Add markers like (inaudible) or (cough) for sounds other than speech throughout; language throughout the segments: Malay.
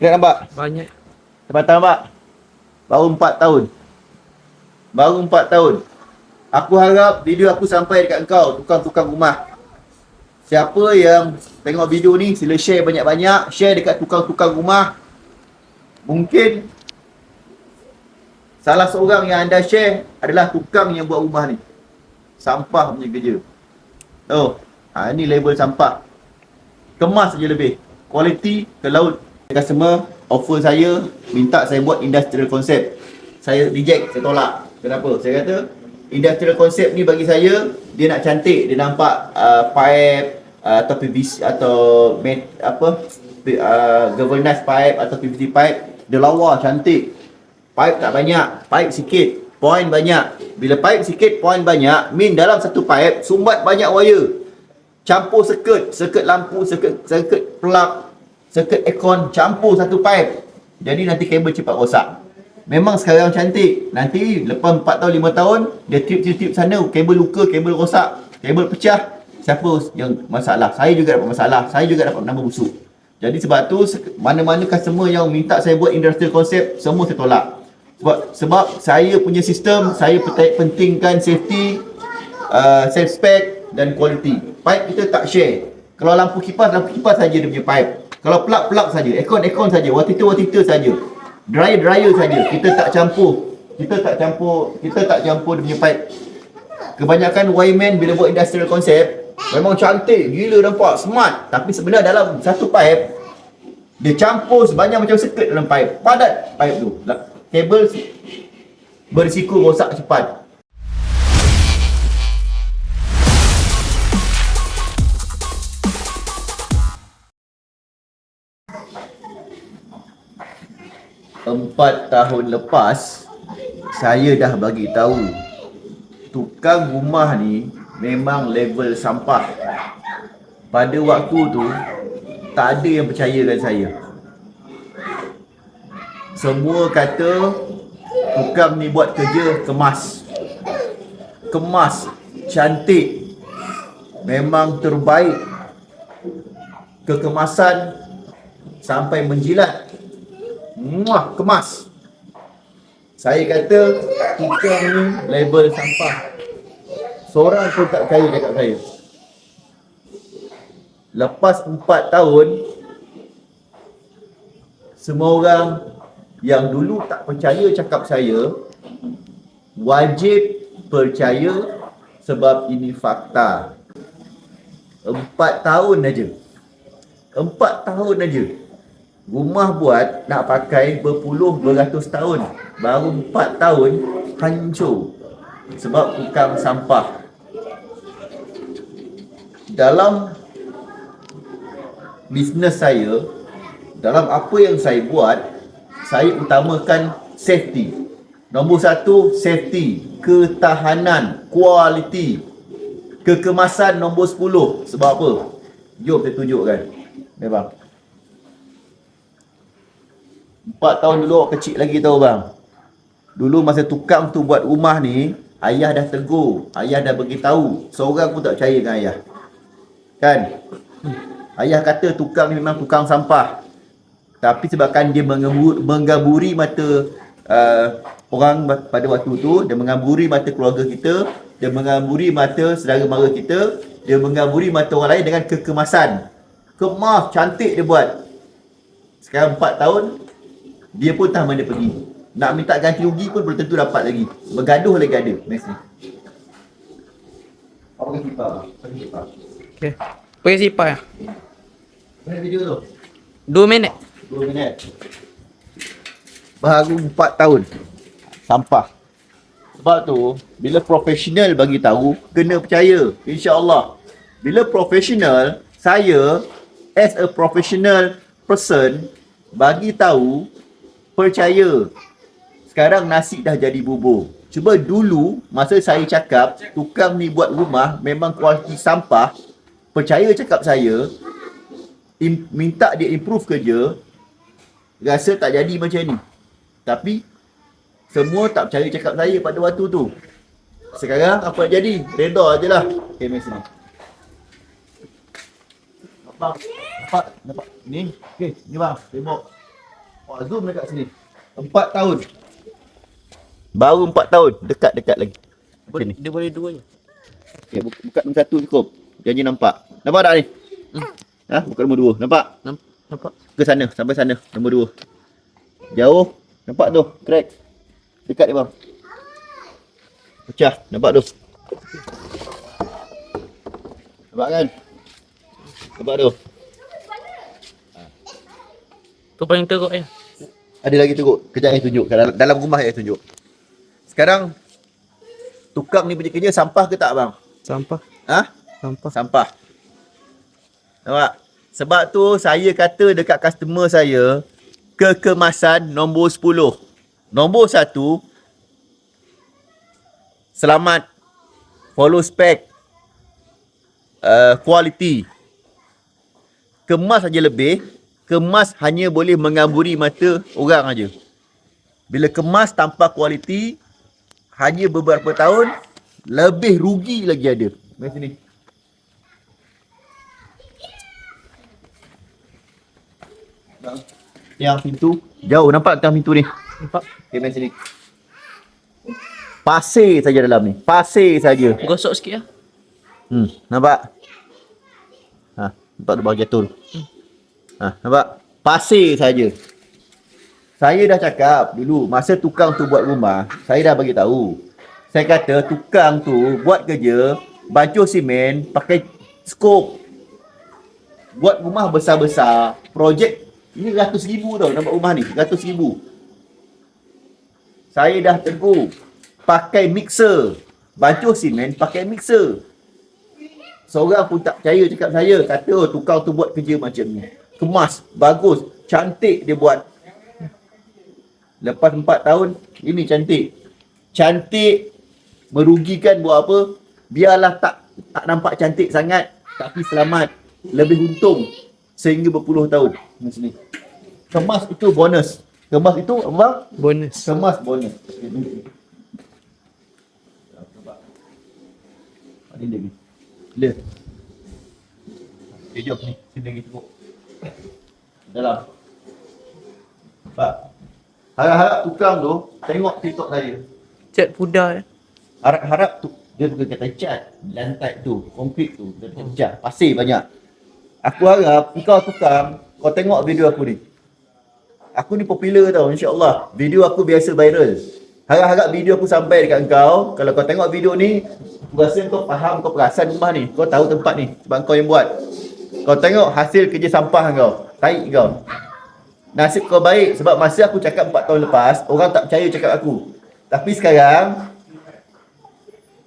Lihat nampak? Banyak. Tempatan nampak? Baru 4 tahun. Baru 4 tahun. Aku harap video aku sampai dekat engkau, tukang-tukang rumah. Siapa yang tengok video ni, sila share banyak-banyak. Share dekat tukang-tukang rumah. Mungkin salah seorang yang anda share adalah tukang yang buat rumah ni. Sampah punya kerja. Oh, ha, ni label sampah. Kemas saja lebih. Kualiti ke laut. Customer offer saya, minta saya buat industrial concept. Saya reject, saya tolak. Kenapa? Saya kata, industrial concept ni bagi saya, dia nak cantik. Dia nampak uh, pipe uh, atau PVC atau met, apa uh, governance pipe atau PVC pipe. Dia lawa, cantik. Pipe tak banyak, pipe sikit, point banyak. Bila pipe sikit, point banyak, mean dalam satu pipe sumbat banyak wire. Campur circuit, circuit lampu, circuit circuit plug, circuit aircon campur satu pipe. Jadi nanti kabel cepat rosak. Memang sekarang cantik. Nanti lepas 4 tahun 5 tahun dia trip-trip sana kabel luka, kabel rosak, kabel pecah. Siapa yang masalah? Saya juga dapat masalah. Saya juga dapat nama busuk. Jadi sebab tu mana-mana customer yang minta saya buat industrial concept semua saya tolak. Sebab sebab saya punya sistem saya pentingkan safety, uh, safe spec dan quality. Pipe kita tak share. Kalau lampu kipas, lampu kipas saja dia punya pipe. Kalau plug, plug saja. Aircon, aircon saja. Water heater, water heater saja. Dryer, dryer saja. Kita tak campur. Kita tak campur, kita tak campur dia punya pipe. Kebanyakan wireman bila buat industrial concept memang cantik, gila nampak, smart. Tapi sebenarnya dalam satu pipe dia campur sebanyak macam circuit dalam pipe. Padat pipe tu. La- Kabel berisiko rosak cepat. Empat tahun lepas saya dah bagi tahu tukang rumah ni memang level sampah. Pada waktu tu tak ada yang percayakan saya. Semua kata tukang ni buat kerja kemas. Kemas, cantik. Memang terbaik. Kekemasan sampai menjilat. Muah, kemas. Saya kata tukang ni level sampah. Seorang pun tak percaya cakap saya. Lepas 4 tahun semua orang yang dulu tak percaya cakap saya wajib percaya sebab ini fakta. Empat tahun aja. Empat tahun aja. Rumah buat nak pakai berpuluh beratus tahun. Baru empat tahun hancur. Sebab tukang sampah. Dalam bisnes saya, dalam apa yang saya buat, saya utamakan safety. Nombor satu, safety. Ketahanan, kualiti. Kekemasan nombor 10. Sebab apa? Jom saya tunjukkan. Bang. Empat tahun dulu kecil lagi tahu bang. Dulu masa tukang tu buat rumah ni, ayah dah tegur, ayah dah beritahu. Seorang pun tak percaya dengan ayah. Kan? Ayah kata tukang ni memang tukang sampah. Tapi sebabkan dia mengembur, menggaburi mata uh, orang pada waktu tu, dia menggaburi mata keluarga kita, dia menggaburi mata saudara mara kita, dia menggaburi mata orang lain dengan kekemasan. Kemas, cantik dia buat. Sekarang 4 tahun, dia pun tak mana pergi. Nak minta ganti rugi pun belum tentu dapat lagi. Bergaduh lagi ada. Next ni. Apa kipas? Apa kata kipas? Okey. Pakai sipar ya. Mana video tu? Dua minit. 2 minit. Baru 4 tahun. Sampah. Sebab tu, bila profesional bagi tahu, kena percaya. InsyaAllah. Bila profesional, saya as a professional person bagi tahu, percaya. Sekarang nasi dah jadi bubur. Cuba dulu, masa saya cakap, tukang ni buat rumah memang kualiti sampah, percaya cakap saya, im, minta dia improve kerja, rasa tak jadi macam ni. Tapi semua tak percaya cakap saya pada waktu tu. Sekarang apa jadi? Reda je lah. Okay, mari sini. Nampak? Nampak? Nampak? Ni? Okay, ni bang. Tengok. Oh, zoom dekat sini. Empat tahun. Baru empat tahun. Dekat-dekat lagi. Macam ni. Dia boleh dua je. Okay, buka, buka nombor satu cukup. Janji nampak. Nampak tak ni? Hmm. Ha? Buka nombor dua. Nampak? Namp- Nampak? Ke sana. Sampai sana. Nombor dua. Jauh. Nampak tu? Crack. Dekat dia bang. Pecah. Nampak tu? Nampak kan? Nampak tu? Tu paling teruk ya. Ada lagi teruk. Kejap saya tunjuk. Dalam, dalam rumah saya tunjuk. Sekarang tukang ni punya kerja sampah ke tak bang? Sampah. Ha? Sampah. Sampah. Nampak? Sebab tu saya kata dekat customer saya kekemasan nombor 10. Nombor 1 selamat follow spec uh, quality. Kemas saja lebih, kemas hanya boleh mengamburi mata orang aja. Bila kemas tanpa kualiti hanya beberapa tahun lebih rugi lagi ada. Mari sini. Bang. Yang pintu jauh nampak tang pintu ni. Nampak? Okay, mari sini. Pasir saja dalam ni. Pasir saja. Gosok sikit lah. Hmm, nampak? Ha, nampak tu bahagian tu. Ha, nampak? Pasir saja. Saya dah cakap dulu masa tukang tu buat rumah, saya dah bagi tahu. Saya kata tukang tu buat kerja baju simen pakai skop. Buat rumah besar-besar, projek ini ratus ribu tau nampak rumah ni, ratus ribu. Saya dah tegur pakai mixer. Baju simen pakai mixer. Seorang pun tak percaya cakap saya. Kata oh, tukang tu buat kerja macam ni. Kemas, bagus, cantik dia buat. Lepas 4 tahun, ini cantik. Cantik, merugikan buat apa? Biarlah tak tak nampak cantik sangat. Tapi selamat. Lebih untung. Sehingga berpuluh tahun. Macam ni. Kemas itu bonus. Kemas itu apa? Bonus. Kemas bonus. Ini lagi. Bila? Okay, jom ni. Sini lagi tengok. Dalam. Pak. Harap-harap tukang tu tengok TikTok saya. Cat pudar ya. Harap-harap tu dia bukan kata cat lantai tu, konkrit tu, dia kata cat, pasir banyak. Aku harap kau tukang kau tengok video aku ni. Aku ni popular tau insya-Allah. Video aku biasa viral. Harap-harap video aku sampai dekat kau. Kalau kau tengok video ni, aku rasa kau faham kau perasan rumah ni. Kau tahu tempat ni sebab kau yang buat. Kau tengok hasil kerja sampah kau. Taik kau. Nasib kau baik sebab masa aku cakap 4 tahun lepas, orang tak percaya cakap aku. Tapi sekarang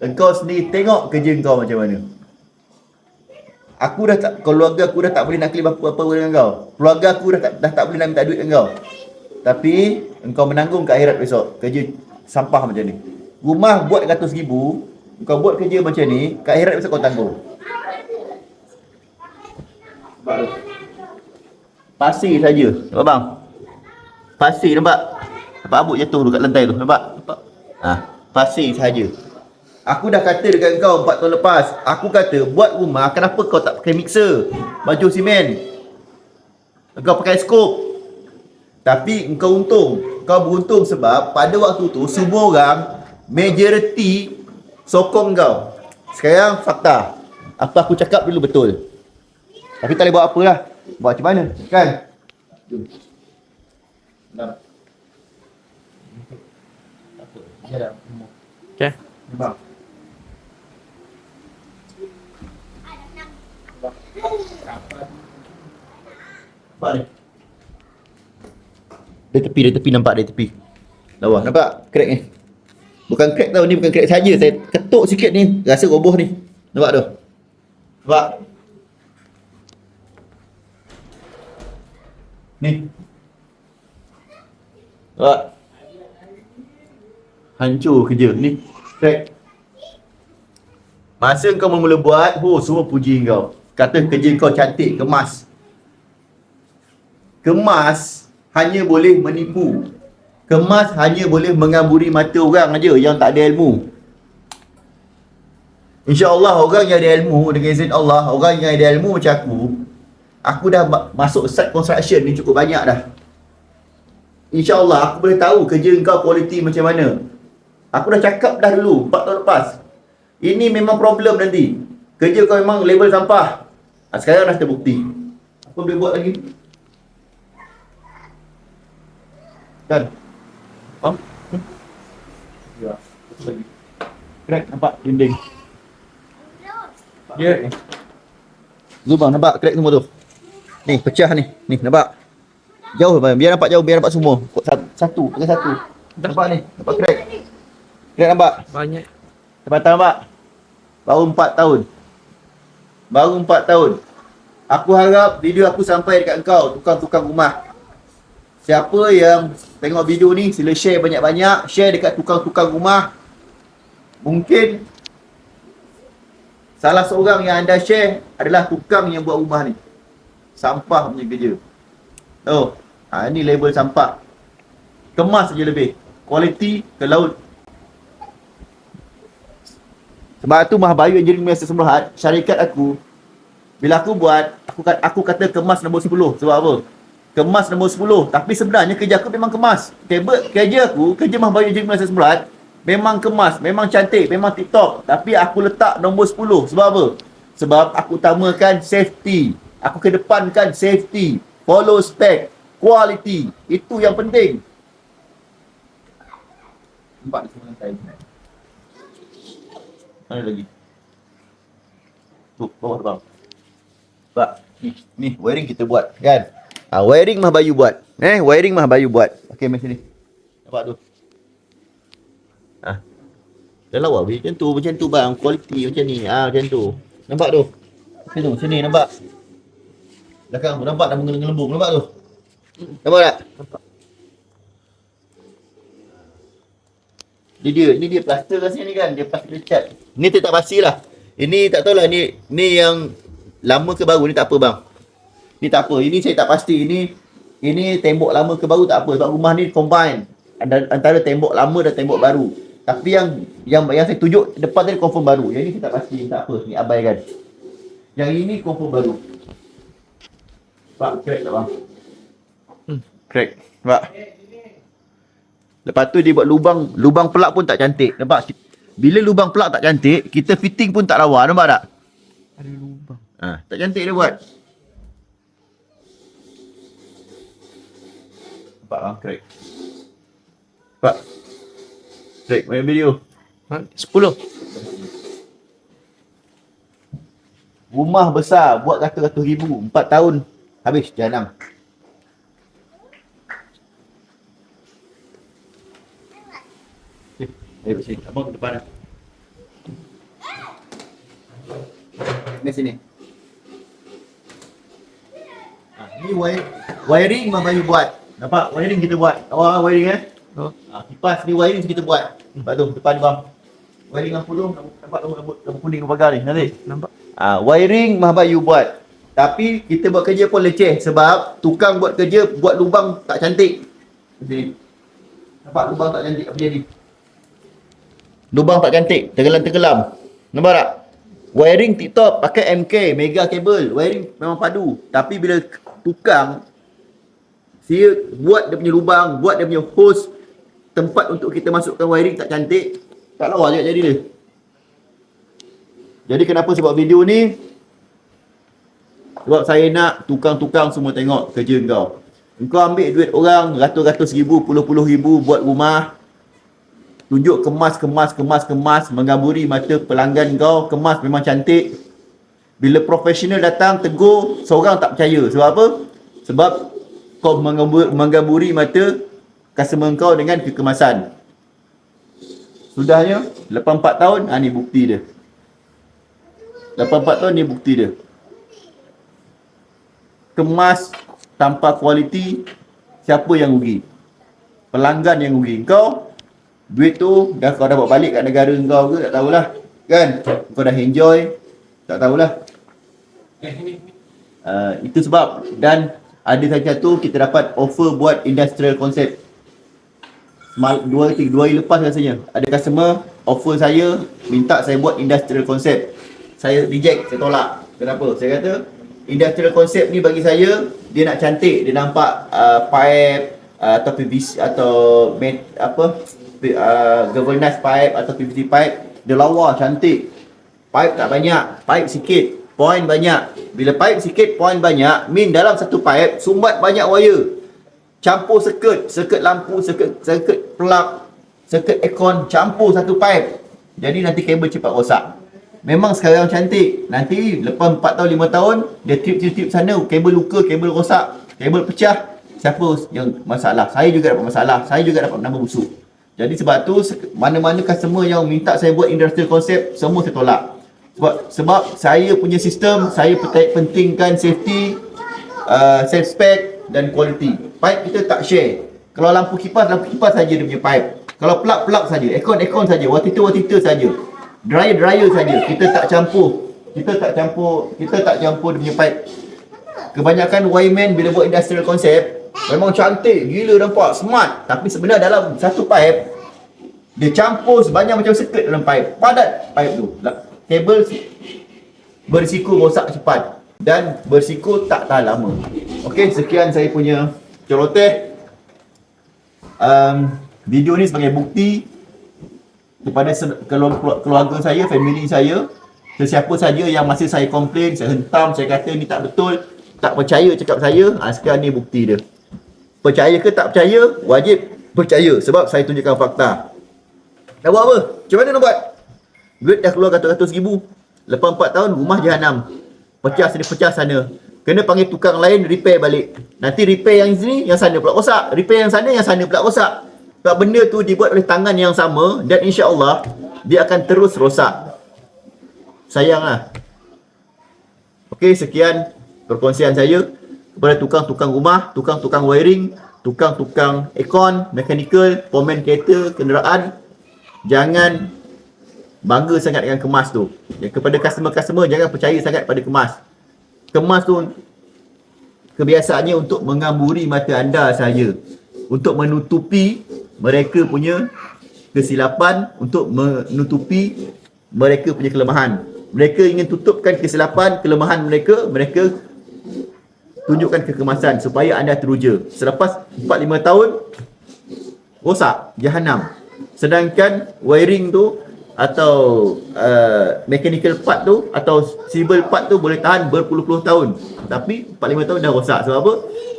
engkau sendiri tengok kerja kau macam mana. Aku dah tak keluarga aku dah tak boleh nak claim apa-apa dengan kau. Keluarga aku dah tak dah tak boleh nak minta duit dengan kau. Tapi engkau menanggung ke akhirat besok kerja sampah macam ni. Rumah buat ratus ribu, kau buat kerja macam ni, ke akhirat besok kau tanggung. Nampak tu? Pasir saja. Nampak bang? Pasir nampak? Nampak abuk jatuh tu kat lantai tu. Nampak? Nampak? Ha, pasir saja. Aku dah kata dekat kau 4 tahun lepas. Aku kata buat rumah kenapa kau tak pakai mixer? Baju simen. Kau pakai skop. Tapi engkau untung. Kau beruntung sebab pada waktu tu semua orang majority sokong kau. Sekarang fakta. Apa aku cakap dulu betul. Tapi tak boleh buat apa lah. Buat macam mana? Kan? Jom. Dia. Okay. Nampak ni? Dari tepi, dari tepi nampak dari tepi. Lawa, nampak crack ni? Bukan crack tau, ni bukan crack saja. Saya ketuk sikit ni, rasa roboh ni. Nampak tu? Nampak? Ni. Nampak? Hancur kerja ni. Crack. Masa kau mula buat, oh semua puji kau. Kata kerja kau cantik, kemas. Kemas hanya boleh menipu. Kemas hanya boleh mengamburi mata orang aja yang tak ada ilmu. InsyaAllah orang yang ada ilmu dengan izin Allah, orang yang ada ilmu macam aku, aku dah ma- masuk site construction ni cukup banyak dah. InsyaAllah aku boleh tahu kerja kau kualiti macam mana. Aku dah cakap dah dulu 4 tahun lepas. Ini memang problem nanti. Kerja kau memang label sampah. Ha, sekarang dah terbukti. Apa boleh buat lagi? Kan? Faham? Hmm? Ya. Lagi? Crack nampak dinding. Ya. Yeah. Zoom bang nampak crack semua tu. Ni pecah ni. Ni nampak. Jauh bang. Biar nampak jauh biar nampak semua. Satu, satu pakai satu. Nampak ni. Nampak crack. Crack nampak. Banyak. Tempat nampak. Baru 4 tahun. Baru 4 tahun. Aku harap video aku sampai dekat kau, tukang-tukang rumah. Siapa yang tengok video ni, sila share banyak-banyak. Share dekat tukang-tukang rumah. Mungkin salah seorang yang anda share adalah tukang yang buat rumah ni. Sampah punya kerja. Oh, ha, ni label sampah. Kemas saja lebih. Kualiti ke laut. Sebab tu Mahabayu Engineering Master Semrohat, syarikat aku bila aku buat, aku kat- aku kata kemas nombor 10. Sebab apa? Kemas nombor 10. Tapi sebenarnya kerja aku memang kemas. Kerja, kerja aku, kerja Mahabayu Engineering Master Semrohat memang kemas, memang cantik, memang tip top. Tapi aku letak nombor 10. Sebab apa? Sebab aku utamakan safety. Aku kedepankan safety. Follow spec. Quality. Itu yang penting. Nampak di sebelah saya. Mana lagi? Tu, bawah tu bang. Pak, ni, ni wiring kita buat, kan? Ah, wiring Mah Bayu buat. Eh, wiring Mah Bayu buat. Okey, mari sini. Nampak tu. Ah. Dah lawa. Macam tu, macam tu bang. Kualiti macam ni. Ah, macam tu. Nampak tu? Macam tu, sini nampak. Belakang tu nampak dah mengelembung. Nampak tu? Nampak tak? Nampak. Ni dia, ni dia plaster kat sini kan. Dia plaster cat. Ni tak tak pasti lah. Ini tak tahulah ni ni yang lama ke baru ni tak apa bang. Ni tak apa. Ini saya tak pasti. Ini ini tembok lama ke baru tak apa sebab rumah ni combine Ada- antara tembok lama dan tembok baru. Tapi yang yang yang saya tunjuk depan tadi confirm baru. Yang ni saya tak pasti tak apa. Ni abaikan. Yang ini confirm baru. Pak crack tak bang? Hmm. Crack. Pak. Lepas tu dia buat lubang, lubang pelak pun tak cantik. Nampak? Bila lubang pelak tak cantik, kita fitting pun tak lawa. Nampak tak? Ada lubang. Ha, tak cantik dia buat. Nampak bang, crack. Nampak? Crack, main video. Ha? 10. Rumah besar, buat ratus-ratus ribu. Empat tahun, habis janang. Eh, sini. Abang ke depan. Ni sini. Ah, ni wire, wiring Mak Bayu buat. Nampak? Wiring kita buat. Awak wiring eh? Oh. Ah, kipas ni wiring kita buat. Nampak tu depan bang. Wiring lampu tu nampak lampu, lampu, lampu kuning lampu pagar ni nanti. Nampak? Ah, wiring Mahbayu buat. Tapi kita buat kerja pun leceh sebab tukang buat kerja buat lubang tak cantik. Sini. Nampak lubang tak cantik apa jadi? Lubang tak cantik, tenggelam-tenggelam. Nampak tak? Wiring tip-top pakai MK, mega kabel. Wiring memang padu. Tapi bila tukang dia buat dia punya lubang, buat dia punya hose tempat untuk kita masukkan wiring tak cantik, tak lawa juga jadi dia. Jadi kenapa sebab video ni sebab saya nak tukang-tukang semua tengok kerja kau. Engkau ambil duit orang ratus-ratus ribu, puluh-puluh ribu buat rumah. Tunjuk kemas, kemas, kemas, kemas. Menggamburi mata pelanggan kau. Kemas memang cantik. Bila profesional datang tegur, seorang tak percaya. Sebab apa? Sebab kau menggamburi, menggamburi mata customer kau dengan kekemasan. Sudahnya, lepas 4 tahun, ha, ni bukti dia. Lepas 4 tahun ni bukti dia. Kemas tanpa kualiti, siapa yang rugi? Pelanggan yang rugi. Kau, duit tu dah kau dapat balik kat negara kau ke tak tahulah. Kan? Kau dah enjoy, tak tahulah. Uh, (laughs) itu sebab dan ada satu kita dapat offer buat industrial concept. Semal, dua, tiga, dua hari lepas rasanya ada customer offer saya minta saya buat industrial concept. Saya reject, saya tolak. Kenapa? Saya kata industrial concept ni bagi saya dia nak cantik, dia nampak uh, pipe, uh, atau PVC atau met, apa uh, galvanized pipe atau PVC pipe dia lawa cantik. Pipe tak banyak pipe sikit point banyak. Bila pipe sikit point banyak mean dalam satu pipe sumbat banyak wire. Campur circuit circuit lampu circuit circuit plug circuit aircon campur satu pipe. Jadi nanti kabel cepat rosak Memang sekarang cantik. Nanti lepas 4 tahun, 5 tahun, dia trip-trip sana, kabel luka, kabel rosak, kabel pecah. Siapa yang masalah? Saya juga dapat masalah. Saya juga dapat nama busuk. Jadi sebab tu, mana-mana customer yang minta saya buat industrial concept, semua saya tolak. Sebab sebab saya punya sistem, saya pentingkan safety, uh, safe spec dan quality. Pipe kita tak share. Kalau lampu kipas, lampu kipas saja dia punya pipe. Kalau plug, plug saja. Aircon, aircon saja. Water heater, water heater saja. Dryer, dryer saja. Kita tak campur. Kita tak campur, kita tak campur dia punya pipe. Kebanyakan wireman bila buat industrial concept memang cantik, gila nampak, smart. Tapi sebenarnya dalam satu pipe dia campur sebanyak macam circuit dalam pipe. Padat pipe tu. La- Kabel si- berisiko rosak cepat dan berisiko tak tahan lama. Okey, sekian saya punya celoteh. Um, video ni sebagai bukti kepada keluarga saya, family saya, sesiapa saja yang masih saya komplain, saya hentam, saya kata ni tak betul, tak percaya cakap saya, ha, sekarang ni bukti dia. Percaya ke tak percaya, wajib percaya sebab saya tunjukkan fakta. Nak buat apa? Macam mana nak buat? Duit dah keluar ratus-ratus ribu. Lepas 4 tahun, rumah jahanam. Pecah sini, pecah sana. Kena panggil tukang lain, repair balik. Nanti repair yang sini, yang sana pula rosak. Repair yang sana, yang sana pula rosak. Sebab benda tu dibuat oleh tangan yang sama dan insya Allah dia akan terus rosak. Sayanglah. Okey, sekian perkongsian saya kepada tukang-tukang rumah, tukang-tukang wiring, tukang-tukang aircon, mechanical, pomen kereta, kenderaan. Jangan bangga sangat dengan kemas tu. Ya, kepada customer-customer jangan percaya sangat pada kemas. Kemas tu kebiasaannya untuk mengamburi mata anda saja. Untuk menutupi mereka punya kesilapan, untuk menutupi mereka punya kelemahan. Mereka ingin tutupkan kesilapan, kelemahan mereka, mereka tunjukkan kekemasan supaya anda teruja. Selepas 4-5 tahun, rosak, jahanam. Sedangkan wiring tu atau uh, mechanical part tu atau civil part tu boleh tahan berpuluh-puluh tahun. Tapi 4-5 tahun dah rosak. Sebab apa?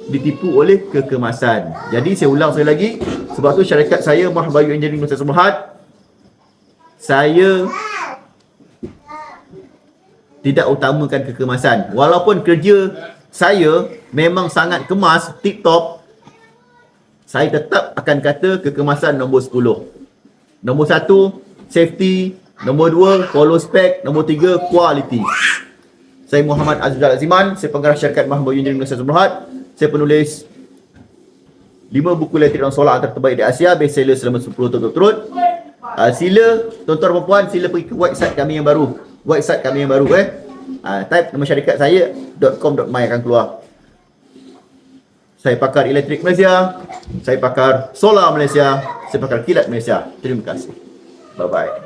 Ditipu oleh kekemasan. Jadi saya ulang sekali lagi. Sebab tu syarikat saya Mahbayu Engineering Nusa Semhat saya tidak utamakan kekemasan. Walaupun kerja saya memang sangat kemas, tip top, saya tetap akan kata kekemasan nombor 10. Nombor 1, safety. Nombor 2, follow spec. Nombor 3, quality. Saya Muhammad Azizul Aziman, saya pengarah syarikat Mahmud Engineering Malaysia Semberhad. Saya penulis 5 buku elektrik dan solar terbaik di Asia, best seller selama 10 tahun berturut. Uh, sila, tuan-tuan dan puan, sila pergi ke website kami yang baru. Website kami yang baru eh. Uh, type nama syarikat saya .com.my akan keluar. Saya pakar elektrik Malaysia, saya pakar solar Malaysia, saya pakar kilat Malaysia. Terima kasih. Bye-bye.